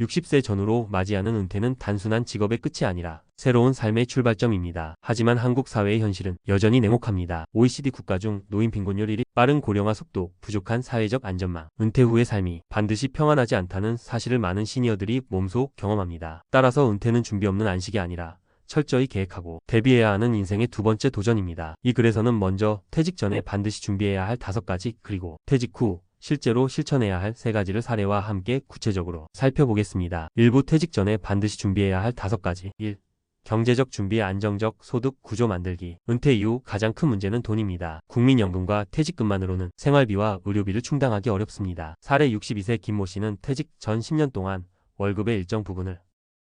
60세 전후로 맞이하는 은퇴는 단순한 직업의 끝이 아니라 새로운 삶의 출발점입니다. 하지만 한국 사회의 현실은 여전히 냉혹합니다. OECD 국가 중 노인 빈곤율 1위, 빠른 고령화 속도, 부족한 사회적 안전망, 은퇴 후의 삶이 반드시 평안하지 않다는 사실을 많은 시니어들이 몸소 경험합니다. 따라서 은퇴는 준비 없는 안식이 아니라 철저히 계획하고 대비해야 하는 인생의 두 번째 도전입니다. 이 글에서는 먼저 퇴직 전에 반드시 준비해야 할 다섯 가지 그리고 퇴직 후 실제로 실천해야 할 세 가지를 사례와 함께 구체적으로 살펴보겠습니다. 일부 퇴직 전에 반드시 준비해야 할 다섯 가지 1. 경제적 준비 안정적 소득 구조 만들기. 은퇴 이후 가장 큰 문제는 돈입니다. 국민연금과 퇴직금만으로는 생활비와 의료비를 충당하기 어렵습니다. 사례 62세 김모 씨는 퇴직 전 10년 동안 월급의 일정 부분을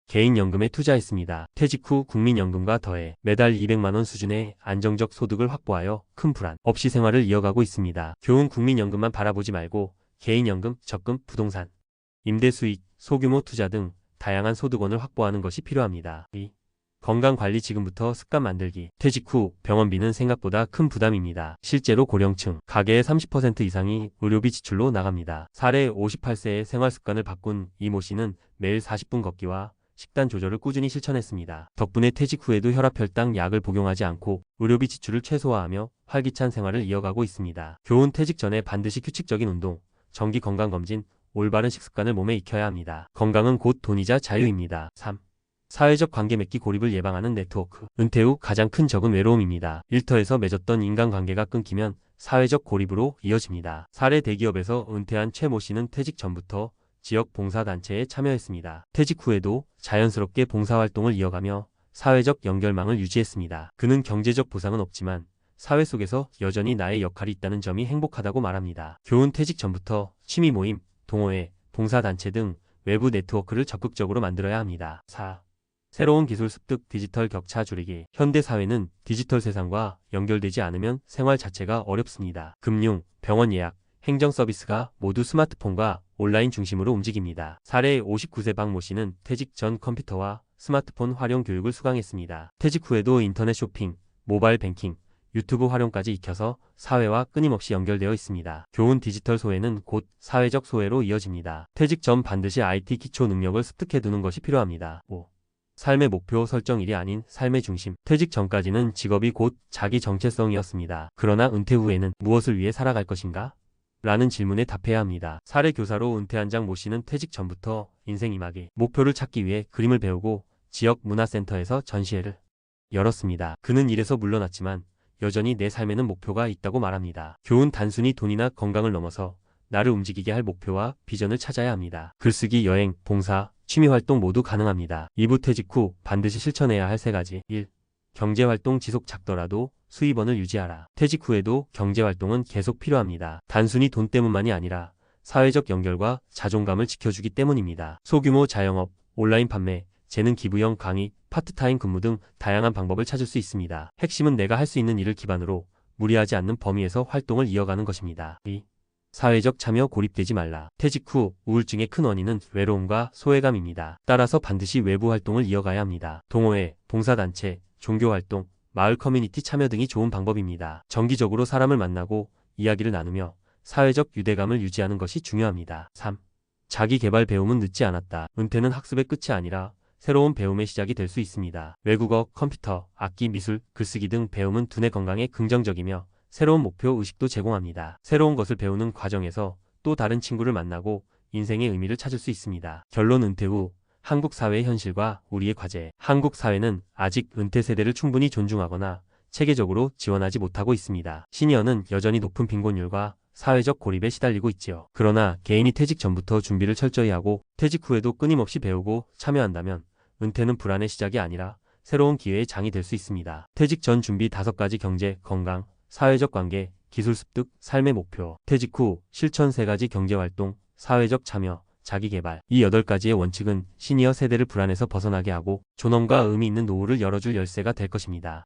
개인연금에 투자했습니다. 퇴직 후 국민연금과 더해 매달 200만원 수준의 안정적 소득을 확보하여 큰 불안 없이 생활을 이어가고 있습니다. 교훈 국민연금만 바라보지 말고 개인연금, 적금, 부동산, 임대 수익, 소규모 투자 등 다양한 소득원을 확보하는 것이 필요합니다. 2. 건강관리 지금부터 습관 만들기. 퇴직 후 병원비는 생각보다 큰 부담입니다. 실제로 고령층, 가계의 30% 이상이 의료비 지출로 나갑니다. 사례 58세의 생활습관을 바꾼 이모 씨는 매일 40분 걷기와 식단 조절을 꾸준히 실천했습니다. 덕분에 퇴직 후에도 혈압혈당 약을 복용하지 않고 의료비 지출을 최소화하며 활기찬 생활을 이어가고 있습니다. 교훈 퇴직 전에 반드시 규칙적인 운동, 정기 건강검진, 올바른 식습관을 몸에 익혀야 합니다. 건강은 곧 돈이자 자유입니다. 3. 사회적 관계 맺기 고립을 예방하는 네트워크. 은퇴 후 가장 큰 적은 외로움입니다. 일터에서 맺었던 인간관계가 끊기면 사회적 고립으로 이어집니다. 사례 대기업에서 은퇴한 최 모 씨는 퇴직 전부터 지역 봉사단체에 참여했습니다. 퇴직 후에도 자연스럽게 봉사활동을 이어가며 사회적 연결망을 유지했습니다. 그는 경제적 보상은 없지만 사회 속에서 여전히 나의 역할이 있다는 점이 행복하다고 말합니다. 교훈 퇴직 전부터 취미 모임, 동호회, 봉사단체 등 외부 네트워크를 적극적으로 만들어야 합니다. 4. 새로운 기술 습득 디지털 격차 줄이기. 현대 사회는 디지털 세상과 연결되지 않으면 생활 자체가 어렵습니다. 금융, 병원 예약, 행정 서비스가 모두 스마트폰과 온라인 중심으로 움직입니다. 사례 59세 박 모 씨는 퇴직 전 컴퓨터와 스마트폰 활용 교육을 수강했습니다. 퇴직 후에도 인터넷 쇼핑, 모바일 뱅킹, 유튜브 활용까지 익혀서 사회와 끊임없이 연결되어 있습니다. 교훈 디지털 소외는 곧 사회적 소외로 이어집니다. 퇴직 전 반드시 IT 기초 능력을 습득해 두는 것이 필요합니다. 5. 삶의 목표 설정일이 아닌 삶의 중심. 퇴직 전까지는 직업이 곧 자기 정체성이었습니다. 그러나 은퇴 후에는 무엇을 위해 살아갈 것인가? 라는 질문에 답해야 합니다. 사례 교사로 은퇴한 장 모 씨는 퇴직 전부터 인생 이막이 목표를 찾기 위해 그림을 배우고 지역 문화센터에서 전시회를 열었습니다. 그는 일에서 물러났지만 여전히 내 삶에는 목표가 있다고 말합니다. 교훈 단순히 돈이나 건강을 넘어서 나를 움직이게 할 목표와 비전을 찾아야 합니다. 글쓰기, 여행, 봉사, 취미활동 모두 가능합니다. 2부 퇴직 후 반드시 실천해야 할 세 가지 1. 경제활동 지속 작더라도 수입원을 유지하라. 퇴직 후에도 경제활동은 계속 필요합니다. 단순히 돈 때문만이 아니라 사회적 연결과 자존감을 지켜주기 때문입니다. 소규모 자영업, 온라인 판매, 재능 기부형 강의, 파트타임 근무 등 다양한 방법을 찾을 수 있습니다. 핵심은 내가 할 수 있는 일을 기반으로 무리하지 않는 범위에서 활동을 이어가는 것입니다. 2. 사회적 참여 고립되지 말라. 퇴직 후 우울증의 큰 원인은 외로움과 소외감입니다. 따라서 반드시 외부 활동을 이어가야 합니다. 동호회, 봉사단체, 종교활동, 마을 커뮤니티 참여 등이 좋은 방법입니다. 정기적으로 사람을 만나고 이야기를 나누며 사회적 유대감을 유지하는 것이 중요합니다. 3. 자기 개발 배움은 늦지 않았다. 은퇴는 학습의 끝이 아니라 새로운 배움의 시작이 될 수 있습니다. 외국어, 컴퓨터, 악기, 미술, 글쓰기 등 배움은 두뇌 건강에 긍정적이며 새로운 목표 의식도 제공합니다. 새로운 것을 배우는 과정에서 또 다른 친구를 만나고 인생의 의미를 찾을 수 있습니다. 결론 은퇴 후 한국 사회의 현실과 우리의 과제. 한국 사회는 아직 은퇴 세대를 충분히 존중하거나 체계적으로 지원하지 못하고 있습니다. 시니어는 여전히 높은 빈곤율과 사회적 고립에 시달리고 있지요. 그러나 개인이 퇴직 전부터 준비를 철저히 하고 퇴직 후에도 끊임없이 배우고 참여한다면 은퇴는 불안의 시작이 아니라 새로운 기회의 장이 될 수 있습니다. 퇴직 전 준비 다섯 가지 경제, 건강, 사회적 관계, 기술 습득, 삶의 목표. 퇴직 후 실천 세 가지 경제 활동, 사회적 참여, 자기 개발. 이 여덟 가지의 원칙은 시니어 세대를 불안에서 벗어나게 하고 존엄과 의미 있는 노후를 열어줄 열쇠가 될 것입니다.